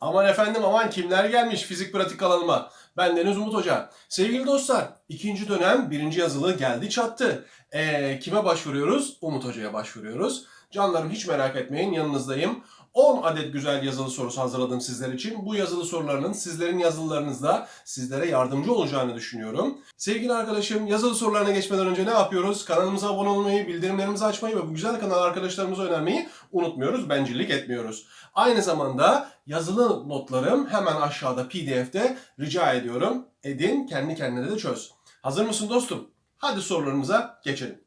Aman efendim aman kimler gelmiş fizik pratik kanalıma. Ben Deniz Umut Hoca. Sevgili dostlar ikinci dönem birinci yazılı geldi çattı. Ee, kime başvuruyoruz? Umut Hoca'ya başvuruyoruz. Canlarım hiç merak etmeyin yanınızdayım. 10 adet güzel yazılı sorusu hazırladım sizler için. Bu yazılı sorularının sizlerin yazılılarınızda sizlere yardımcı olacağını düşünüyorum. Sevgili arkadaşım yazılı sorularına geçmeden önce ne yapıyoruz? Kanalımıza abone olmayı, bildirimlerimizi açmayı ve bu güzel kanal arkadaşlarımıza önermeyi unutmuyoruz. Bencillik etmiyoruz. Aynı zamanda yazılı notlarım hemen aşağıda pdf'de rica ediyorum. Edin kendi kendine de çöz. Hazır mısın dostum? Hadi sorularımıza geçelim.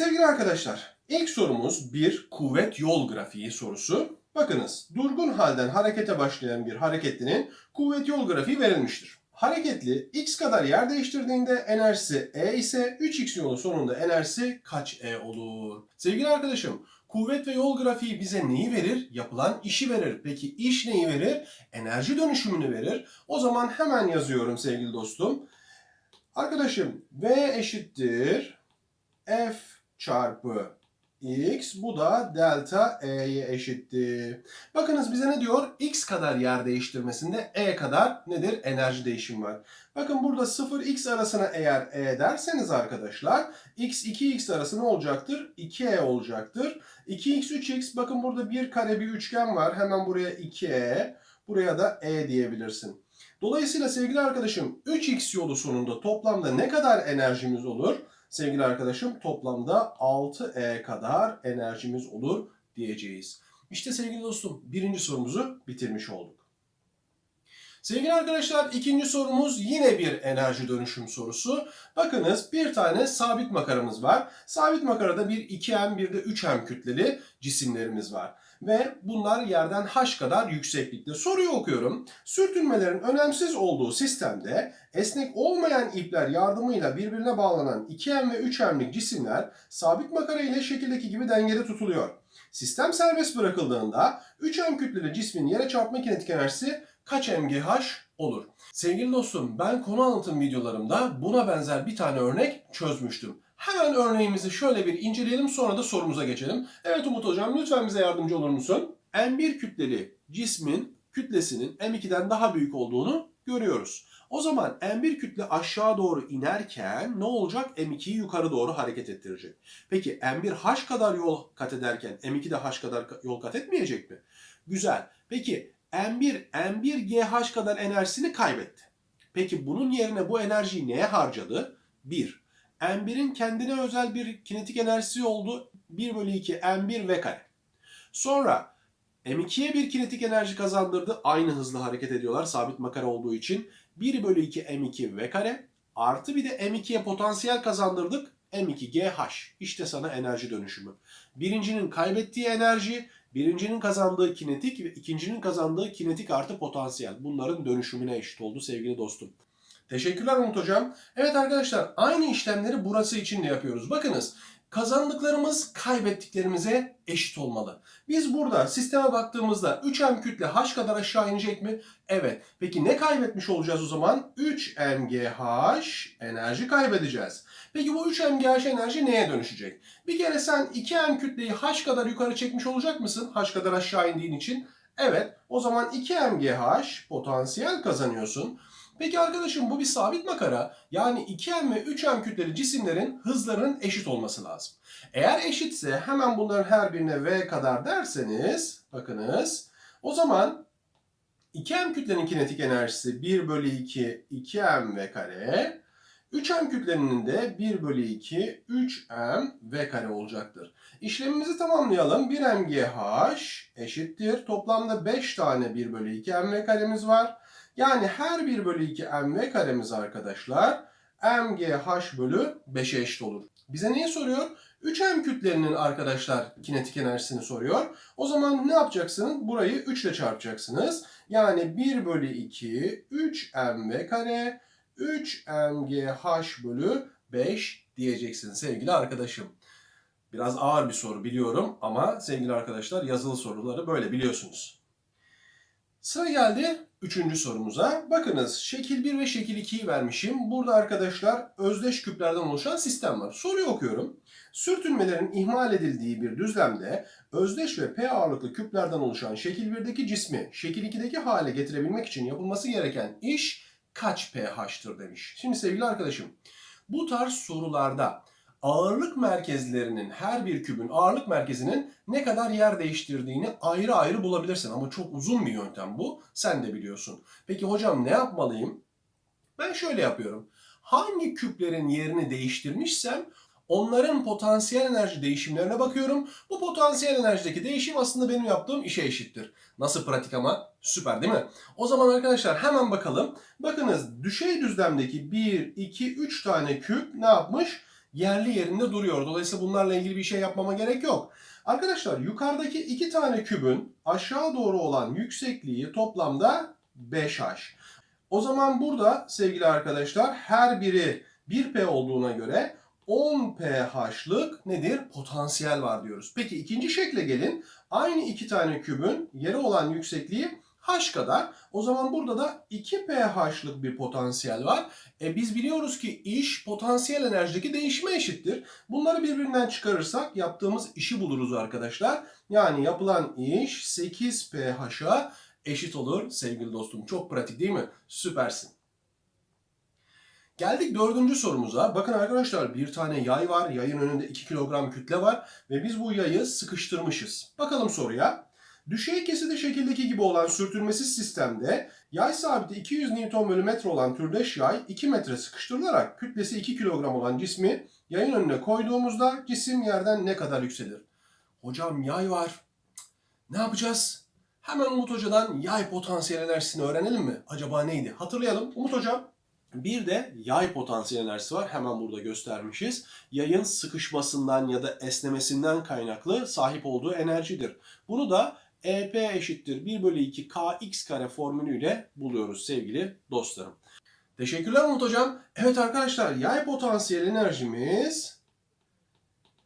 Sevgili arkadaşlar, ilk sorumuz bir kuvvet yol grafiği sorusu. Bakınız, durgun halden harekete başlayan bir hareketlinin kuvvet yol grafiği verilmiştir. Hareketli x kadar yer değiştirdiğinde enerjisi e ise 3x yolu sonunda enerjisi kaç e olur? Sevgili arkadaşım, kuvvet ve yol grafiği bize neyi verir? Yapılan işi verir. Peki iş neyi verir? Enerji dönüşümünü verir. O zaman hemen yazıyorum sevgili dostum. Arkadaşım V eşittir F çarpı x bu da delta e'ye eşittir. Bakınız bize ne diyor? x kadar yer değiştirmesinde e kadar nedir? Enerji değişimi var. Bakın burada 0x arasına eğer e derseniz arkadaşlar x 2x arası ne olacaktır? 2e olacaktır. 2x 3x bakın burada bir kare bir üçgen var. Hemen buraya 2e buraya da e diyebilirsin. Dolayısıyla sevgili arkadaşım 3x yolu sonunda toplamda ne kadar enerjimiz olur? Sevgili arkadaşım toplamda 6E kadar enerjimiz olur diyeceğiz. İşte sevgili dostum birinci sorumuzu bitirmiş olduk. Sevgili arkadaşlar ikinci sorumuz yine bir enerji dönüşüm sorusu. Bakınız bir tane sabit makaramız var. Sabit makarada bir 2M bir de 3M kütleli cisimlerimiz var. Ve bunlar yerden h kadar yükseklikte. Soruyu okuyorum. Sürtünmelerin önemsiz olduğu sistemde esnek olmayan ipler yardımıyla birbirine bağlanan 2M ve 3M'lik cisimler sabit makara ile şekildeki gibi dengede tutuluyor. Sistem serbest bırakıldığında 3M kütleli cismin yere çarpma kinetik enerjisi kaç mgh olur? Sevgili dostum ben konu anlatım videolarımda buna benzer bir tane örnek çözmüştüm. Hemen örneğimizi şöyle bir inceleyelim sonra da sorumuza geçelim. Evet Umut Hocam lütfen bize yardımcı olur musun? M1 kütleli cismin kütlesinin M2'den daha büyük olduğunu görüyoruz. O zaman M1 kütle aşağı doğru inerken ne olacak? M2'yi yukarı doğru hareket ettirecek. Peki M1 H kadar yol kat ederken M2 de H kadar yol kat etmeyecek mi? Güzel. Peki M1 M1 GH kadar enerjisini kaybetti. Peki bunun yerine bu enerjiyi neye harcadı? 1. M1'in kendine özel bir kinetik enerjisi oldu. 1 bölü 2 M1 V kare. Sonra M2'ye bir kinetik enerji kazandırdı. Aynı hızla hareket ediyorlar sabit makara olduğu için. 1 bölü 2 M2 V kare artı bir de M2'ye potansiyel kazandırdık. M2GH. İşte sana enerji dönüşümü. Birincinin kaybettiği enerji, birincinin kazandığı kinetik ve ikincinin kazandığı kinetik artı potansiyel. Bunların dönüşümüne eşit oldu sevgili dostum. Teşekkürler Umut Hocam. Evet arkadaşlar aynı işlemleri burası için de yapıyoruz. Bakınız kazandıklarımız kaybettiklerimize eşit olmalı. Biz burada sisteme baktığımızda 3m kütle h kadar aşağı inecek mi? Evet. Peki ne kaybetmiş olacağız o zaman? 3mgh enerji kaybedeceğiz. Peki bu 3mgh enerji neye dönüşecek? Bir kere sen 2m kütleyi h kadar yukarı çekmiş olacak mısın? h kadar aşağı indiğin için. Evet. O zaman 2mgh potansiyel kazanıyorsun. Peki arkadaşım bu bir sabit makara. Yani 2m ve 3m kütleli cisimlerin hızlarının eşit olması lazım. Eğer eşitse hemen bunların her birine v kadar derseniz bakınız o zaman 2m kütlenin kinetik enerjisi 1 bölü 2 2m v kare 3m kütlenin de 1 bölü 2 3m v kare olacaktır. İşlemimizi tamamlayalım. 1 mgh eşittir. Toplamda 5 tane 1 bölü 2 mv karemiz var. Yani her 1 bölü 2 mv karemiz arkadaşlar mgh bölü 5'e eşit olur. Bize neyi soruyor? 3m kütlerinin arkadaşlar kinetik enerjisini soruyor. O zaman ne yapacaksınız? Burayı 3 ile çarpacaksınız. Yani 1 bölü 2 3 mv kare 3 mgh bölü 5 diyeceksin sevgili arkadaşım. Biraz ağır bir soru biliyorum ama sevgili arkadaşlar yazılı soruları böyle biliyorsunuz. Sıra geldi üçüncü sorumuza. Bakınız şekil 1 ve şekil 2'yi vermişim. Burada arkadaşlar özdeş küplerden oluşan sistem var. Soruyu okuyorum. Sürtünmelerin ihmal edildiği bir düzlemde özdeş ve P ağırlıklı küplerden oluşan şekil 1'deki cismi şekil 2'deki hale getirebilmek için yapılması gereken iş kaç pH'tır demiş. Şimdi sevgili arkadaşım bu tarz sorularda ağırlık merkezlerinin her bir kübün ağırlık merkezinin ne kadar yer değiştirdiğini ayrı ayrı bulabilirsin. Ama çok uzun bir yöntem bu. Sen de biliyorsun. Peki hocam ne yapmalıyım? Ben şöyle yapıyorum. Hangi küplerin yerini değiştirmişsem onların potansiyel enerji değişimlerine bakıyorum. Bu potansiyel enerjideki değişim aslında benim yaptığım işe eşittir. Nasıl pratik ama? Süper değil mi? O zaman arkadaşlar hemen bakalım. Bakınız düşey düzlemdeki 1, 2, 3 tane küp ne yapmış? Yerli yerinde duruyor. Dolayısıyla bunlarla ilgili bir şey yapmama gerek yok. Arkadaşlar yukarıdaki iki tane kübün aşağı doğru olan yüksekliği toplamda 5h. O zaman burada sevgili arkadaşlar her biri 1p olduğuna göre 10 pH'lık nedir? Potansiyel var diyoruz. Peki ikinci şekle gelin. Aynı iki tane kübün yeri olan yüksekliği h kadar. O zaman burada da 2 pH'lık bir potansiyel var. E biz biliyoruz ki iş potansiyel enerjideki değişime eşittir. Bunları birbirinden çıkarırsak yaptığımız işi buluruz arkadaşlar. Yani yapılan iş 8 pH'a eşit olur sevgili dostum. Çok pratik değil mi? Süpersin. Geldik dördüncü sorumuza. Bakın arkadaşlar bir tane yay var. Yayın önünde 2 kilogram kütle var. Ve biz bu yayı sıkıştırmışız. Bakalım soruya. Düşey kesidi şekildeki gibi olan sürtünmesiz sistemde yay sabiti 200 Nm olan türdeş yay 2 metre sıkıştırılarak kütlesi 2 kilogram olan cismi yayın önüne koyduğumuzda cisim yerden ne kadar yükselir? Hocam yay var. Ne yapacağız? Hemen Umut Hoca'dan yay potansiyel enerjisini öğrenelim mi? Acaba neydi? Hatırlayalım. Umut Hocam. Bir de yay potansiyel enerjisi var. Hemen burada göstermişiz. Yayın sıkışmasından ya da esnemesinden kaynaklı sahip olduğu enerjidir. Bunu da EP eşittir 1 bölü 2 kx kare formülüyle buluyoruz sevgili dostlarım. Teşekkürler Umut Hocam. Evet arkadaşlar yay potansiyel enerjimiz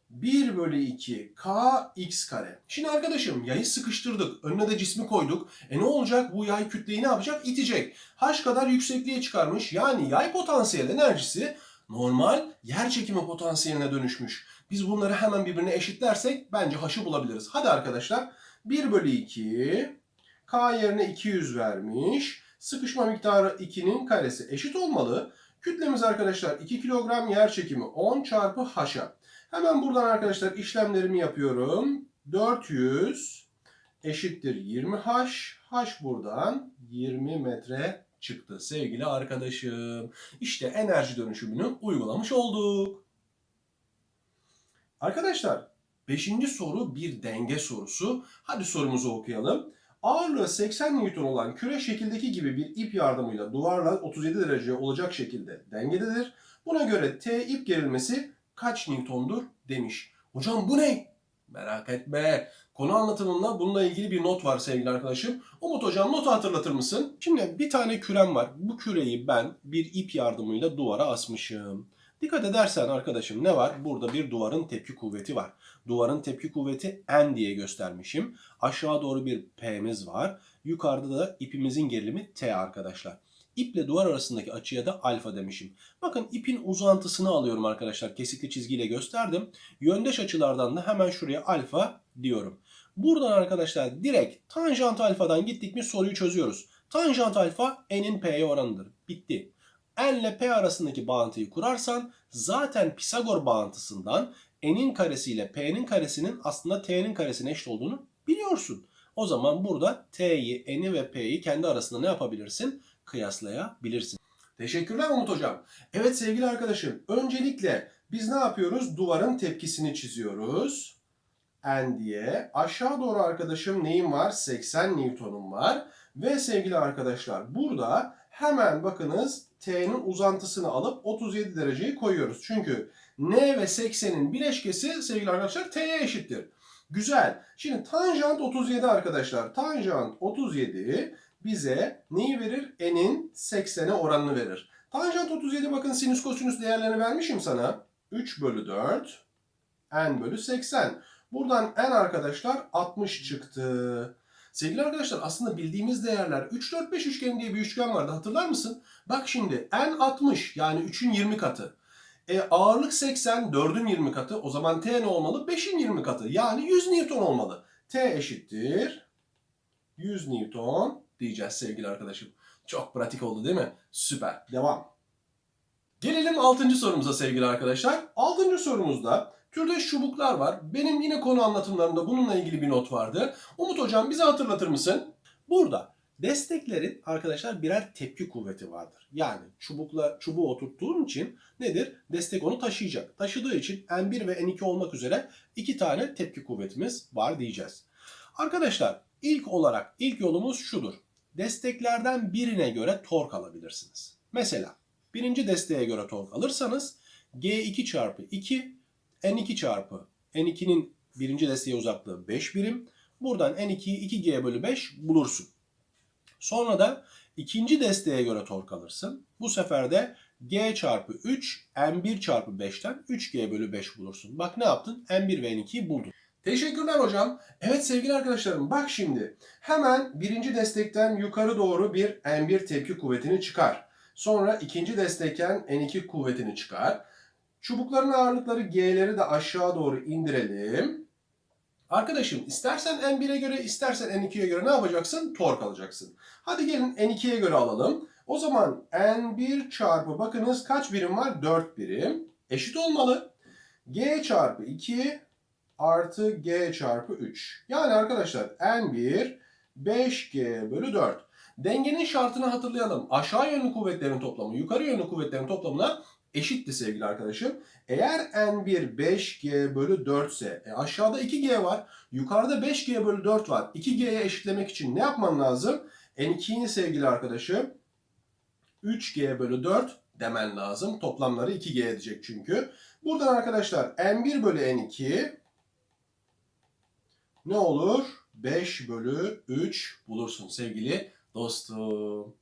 1 bölü 2 kx kare. Şimdi arkadaşım yayı sıkıştırdık. Önüne de cismi koyduk. E ne olacak? Bu yay kütleyi ne yapacak? İtecek. H kadar yüksekliğe çıkarmış. Yani yay potansiyel enerjisi normal yer çekimi potansiyeline dönüşmüş. Biz bunları hemen birbirine eşitlersek bence H'ı bulabiliriz. Hadi arkadaşlar 1 bölü 2 K yerine 200 vermiş. Sıkışma miktarı 2'nin karesi eşit olmalı. Kütlemiz arkadaşlar 2 kilogram yer çekimi 10 çarpı H'a. Hemen buradan arkadaşlar işlemlerimi yapıyorum. 400 eşittir 20H. H buradan 20 metre çıktı sevgili arkadaşım. İşte enerji dönüşümünü uygulamış olduk. Arkadaşlar 5. soru bir denge sorusu. Hadi sorumuzu okuyalım. Ağırlığı 80 Newton olan küre şekildeki gibi bir ip yardımıyla duvarla 37 derece olacak şekilde dengededir. Buna göre T ip gerilmesi kaç Newton'dur demiş. Hocam bu ne? Merak etme. Konu anlatımında bununla ilgili bir not var sevgili arkadaşım. Umut hocam notu hatırlatır mısın? Şimdi bir tane kürem var. Bu küreyi ben bir ip yardımıyla duvara asmışım. Dikkat edersen arkadaşım ne var? Burada bir duvarın tepki kuvveti var. Duvarın tepki kuvveti N diye göstermişim. Aşağı doğru bir P'miz var. Yukarıda da ipimizin gerilimi T arkadaşlar. İple duvar arasındaki açıya da alfa demişim. Bakın ipin uzantısını alıyorum arkadaşlar. Kesikli çizgiyle gösterdim. Yöndeş açılardan da hemen şuraya alfa diyorum. Buradan arkadaşlar direkt tanjant alfadan gittik mi soruyu çözüyoruz. Tanjant alfa n'in p'ye oranıdır. Bitti. n ile p arasındaki bağıntıyı kurarsan zaten Pisagor bağıntısından n'in karesi ile p'nin karesinin aslında t'nin karesine eşit olduğunu biliyorsun. O zaman burada t'yi, n'i ve p'yi kendi arasında ne yapabilirsin? Kıyaslayabilirsin. Teşekkürler Umut Hocam. Evet sevgili arkadaşım, öncelikle biz ne yapıyoruz? Duvarın tepkisini çiziyoruz. N diye. Aşağı doğru arkadaşım neyim var? 80 Newton'um var. Ve sevgili arkadaşlar burada hemen bakınız T'nin uzantısını alıp 37 dereceyi koyuyoruz. Çünkü N ve 80'in bileşkesi sevgili arkadaşlar T'ye eşittir. Güzel. Şimdi tanjant 37 arkadaşlar. Tanjant 37 bize neyi verir? N'in 80'e oranını verir. Tanjant 37 bakın sinüs kosinüs değerlerini vermişim sana. 3 bölü 4 n bölü 80. Buradan n arkadaşlar 60 çıktı. Sevgili arkadaşlar aslında bildiğimiz değerler 3, 4, 5 üçgeni diye bir üçgen vardı hatırlar mısın? Bak şimdi n 60 yani 3'ün 20 katı. E, ağırlık 80, 4'ün 20 katı. O zaman T ne olmalı? 5'in 20 katı. Yani 100 Newton olmalı. T eşittir 100 Newton diyeceğiz sevgili arkadaşım. Çok pratik oldu değil mi? Süper. Devam. Gelelim 6. sorumuza sevgili arkadaşlar. 6. sorumuzda türde çubuklar var. Benim yine konu anlatımlarımda bununla ilgili bir not vardı. Umut hocam bize hatırlatır mısın? Burada desteklerin arkadaşlar birer tepki kuvveti vardır. Yani çubukla çubuğu oturttuğun için nedir? Destek onu taşıyacak. Taşıdığı için N1 ve N2 olmak üzere iki tane tepki kuvvetimiz var diyeceğiz. Arkadaşlar ilk olarak ilk yolumuz şudur. Desteklerden birine göre tork alabilirsiniz. Mesela birinci desteğe göre tork alırsanız G2 çarpı 2 N2 çarpı N2'nin birinci desteğe uzaklığı 5 birim. Buradan N2'yi 2G bölü 5 bulursun. Sonra da ikinci desteğe göre tork alırsın. Bu sefer de G çarpı 3 N1 çarpı 5'ten 3G bölü 5 bulursun. Bak ne yaptın? N1 ve N2'yi buldun. Teşekkürler hocam. Evet sevgili arkadaşlarım bak şimdi hemen birinci destekten yukarı doğru bir N1 tepki kuvvetini çıkar. Sonra ikinci destekten N2 kuvvetini çıkar. Çubukların ağırlıkları G'leri de aşağı doğru indirelim. Arkadaşım istersen N1'e göre istersen N2'ye göre ne yapacaksın? Tork alacaksın. Hadi gelin N2'ye göre alalım. O zaman N1 çarpı bakınız kaç birim var? 4 birim. Eşit olmalı. G çarpı 2 artı G çarpı 3. Yani arkadaşlar N1 5G bölü 4. Dengenin şartını hatırlayalım. Aşağı yönlü kuvvetlerin toplamı yukarı yönlü kuvvetlerin toplamına eşitti sevgili arkadaşım. Eğer N1 5G bölü 4 ise e aşağıda 2G var. Yukarıda 5G bölü 4 var. 2G'ye eşitlemek için ne yapman lazım? N2'yi sevgili arkadaşım 3G bölü 4 demen lazım. Toplamları 2G edecek çünkü. Buradan arkadaşlar N1 bölü N2 ne olur? 5 bölü 3 bulursun sevgili dostum.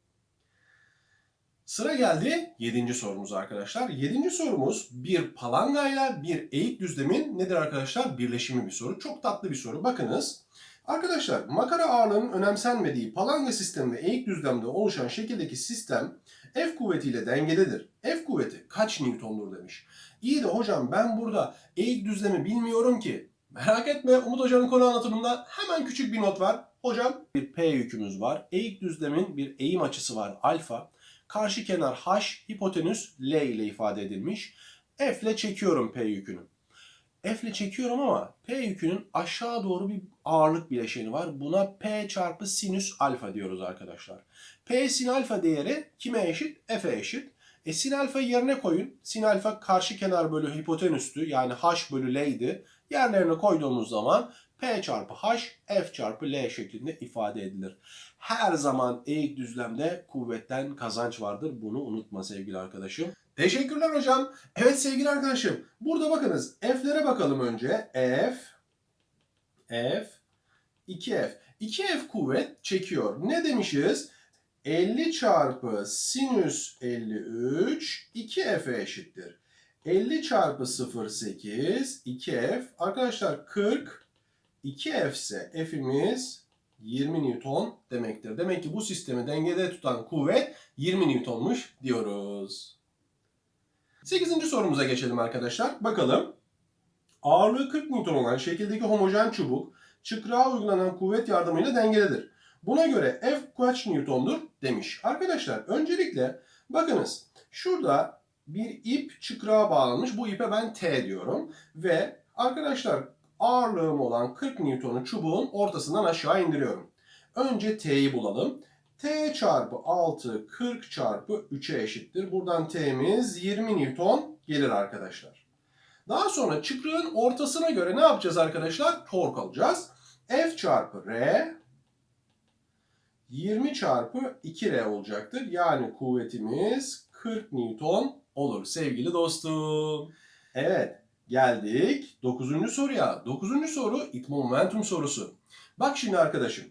Sıra geldi 7. sorumuza arkadaşlar. 7. sorumuz bir palangayla bir eğik düzlemin nedir arkadaşlar? Birleşimi bir soru. Çok tatlı bir soru. Bakınız. Arkadaşlar makara ağırlığının önemsenmediği palanga sistemi ve eğik düzlemde oluşan şekildeki sistem F kuvvetiyle dengededir. F kuvveti kaç Newton'dur demiş. İyi de hocam ben burada eğik düzlemi bilmiyorum ki. Merak etme Umut Hoca'nın konu anlatımında hemen küçük bir not var. Hocam bir P yükümüz var. Eğik düzlemin bir eğim açısı var alfa. Karşı kenar H, hipotenüs L ile ifade edilmiş. F ile çekiyorum P yükünü. F ile çekiyorum ama P yükünün aşağı doğru bir ağırlık bileşeni var. Buna P çarpı sinüs alfa diyoruz arkadaşlar. P sin alfa değeri kime eşit? F'e eşit. E sin alfa yerine koyun. Sin alfa karşı kenar bölü hipotenüstü yani H bölü L'ydi. Yerlerine koyduğumuz zaman P çarpı H, F çarpı L şeklinde ifade edilir. Her zaman eğik düzlemde kuvvetten kazanç vardır. Bunu unutma sevgili arkadaşım. Teşekkürler hocam. Evet sevgili arkadaşım. Burada bakınız F'lere bakalım önce. F, F, 2F. 2F kuvvet çekiyor. Ne demişiz? 50 çarpı sinüs 53 2F'e eşittir. 50 çarpı 0,8 2F. Arkadaşlar 40 2F ise F'imiz 20 Newton demektir. Demek ki bu sistemi dengede tutan kuvvet 20 Newton'muş diyoruz. 8. sorumuza geçelim arkadaşlar. Bakalım. Ağırlığı 40 Newton olan şekildeki homojen çubuk çıkrığa uygulanan kuvvet yardımıyla dengededir. Buna göre F kaç Newton'dur demiş. Arkadaşlar öncelikle bakınız şurada bir ip çıkrığa bağlanmış. Bu ipe ben T diyorum. Ve arkadaşlar ağırlığım olan 40 Newton'u çubuğun ortasından aşağı indiriyorum. Önce T'yi bulalım. T çarpı 6 40 çarpı 3'e eşittir. Buradan T'miz 20 Newton gelir arkadaşlar. Daha sonra çıkrığın ortasına göre ne yapacağız arkadaşlar? Tork alacağız. F çarpı R 20 çarpı 2R olacaktır. Yani kuvvetimiz 40 Newton olur sevgili dostum. Evet geldik 9. soruya. 9. soru it momentum sorusu. Bak şimdi arkadaşım.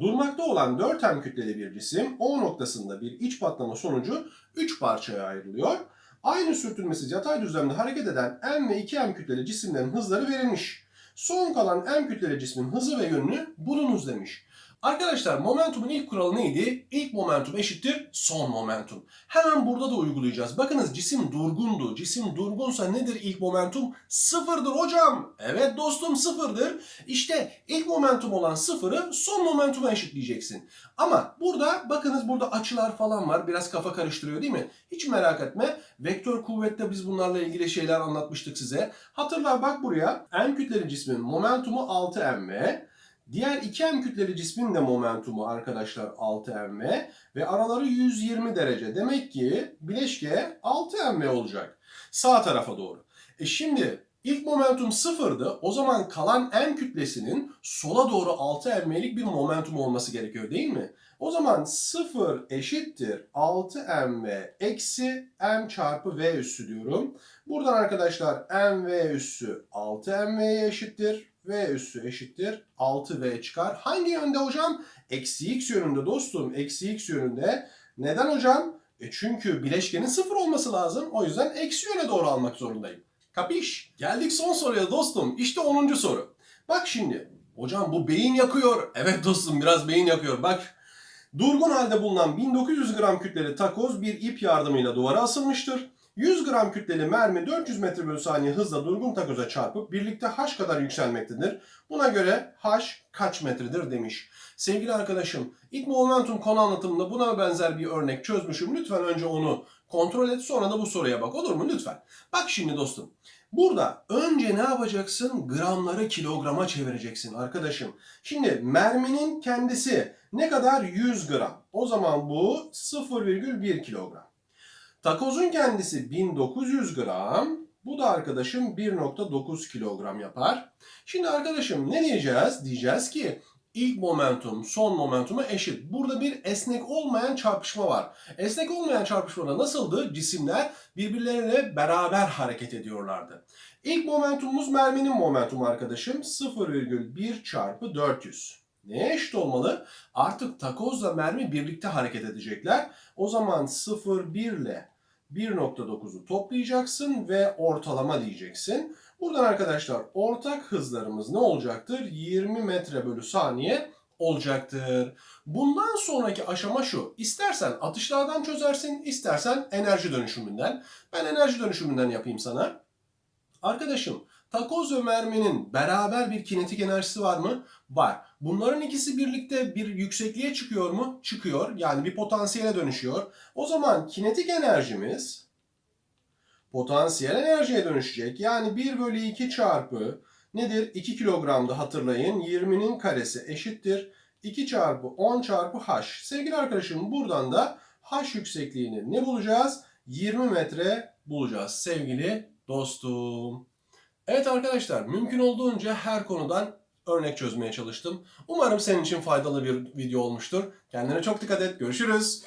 Durmakta olan 4M kütleli bir cisim O noktasında bir iç patlama sonucu 3 parçaya ayrılıyor. Aynı sürtünmesiz yatay düzlemde hareket eden M ve 2M kütleli cisimlerin hızları verilmiş. Son kalan M kütleli cismin hızı ve yönünü bulunuz demiş. Arkadaşlar momentumun ilk kuralı neydi? İlk momentum eşittir son momentum. Hemen burada da uygulayacağız. Bakınız cisim durgundu. Cisim durgunsa nedir ilk momentum? Sıfırdır hocam. Evet dostum sıfırdır. İşte ilk momentum olan sıfırı son momentuma eşitleyeceksin. Ama burada bakınız burada açılar falan var. Biraz kafa karıştırıyor değil mi? Hiç merak etme. Vektör kuvvette biz bunlarla ilgili şeyler anlatmıştık size. Hatırla bak buraya. M kütleli cismin momentumu 6mv. Diğer 2m kütleli cismin de momentumu arkadaşlar 6mv ve araları 120 derece. Demek ki bileşke 6mv olacak. Sağ tarafa doğru. E şimdi ilk momentum sıfırdı. O zaman kalan m kütlesinin sola doğru 6mv'lik bir momentum olması gerekiyor değil mi? O zaman 0 eşittir 6mv eksi m çarpı v üssü diyorum. Buradan arkadaşlar mv üssü 6mv'ye eşittir. V üssü eşittir 6V çıkar. Hangi yönde hocam? Eksi x yönünde dostum. Eksi x yönünde. Neden hocam? E çünkü bileşkenin sıfır olması lazım. O yüzden eksi yöne doğru almak zorundayım. Kapiş? Geldik son soruya dostum. İşte 10. soru. Bak şimdi. Hocam bu beyin yakıyor. Evet dostum biraz beyin yakıyor. Bak Durgun halde bulunan 1900 gram kütleli takoz bir ip yardımıyla duvara asılmıştır. 100 gram kütleli mermi 400 metre bölü saniye hızla durgun takoza çarpıp birlikte h kadar yükselmektedir. Buna göre h kaç metredir demiş. Sevgili arkadaşım ilk momentum konu anlatımında buna benzer bir örnek çözmüşüm. Lütfen önce onu kontrol et sonra da bu soruya bak olur mu lütfen. Bak şimdi dostum. Burada önce ne yapacaksın? Gramları kilograma çevireceksin arkadaşım. Şimdi merminin kendisi ne kadar? 100 gram. O zaman bu 0,1 kilogram. Takozun kendisi 1900 gram. Bu da arkadaşım 1.9 kilogram yapar. Şimdi arkadaşım ne diyeceğiz? Diyeceğiz ki ilk momentum son momentuma eşit. Burada bir esnek olmayan çarpışma var. Esnek olmayan çarpışmada nasıldı? Cisimler birbirleriyle beraber hareket ediyorlardı. İlk momentumumuz merminin momentumu arkadaşım 0,1 çarpı 400. Neye eşit olmalı? Artık takozla mermi birlikte hareket edecekler. O zaman 0,1 ile 1.9'u toplayacaksın ve ortalama diyeceksin. Buradan arkadaşlar ortak hızlarımız ne olacaktır? 20 metre bölü saniye olacaktır. Bundan sonraki aşama şu. İstersen atışlardan çözersin, istersen enerji dönüşümünden. Ben enerji dönüşümünden yapayım sana. Arkadaşım takoz ve merminin beraber bir kinetik enerjisi var mı? Var. Bunların ikisi birlikte bir yüksekliğe çıkıyor mu? Çıkıyor. Yani bir potansiyele dönüşüyor. O zaman kinetik enerjimiz potansiyel enerjiye dönüşecek. Yani 1 bölü 2 çarpı nedir? 2 kilogramda hatırlayın. 20'nin karesi eşittir. 2 çarpı 10 çarpı h. Sevgili arkadaşım buradan da h yüksekliğini ne bulacağız? 20 metre bulacağız sevgili dostum. Evet arkadaşlar mümkün olduğunca her konudan örnek çözmeye çalıştım. Umarım senin için faydalı bir video olmuştur. Kendine çok dikkat et. Görüşürüz.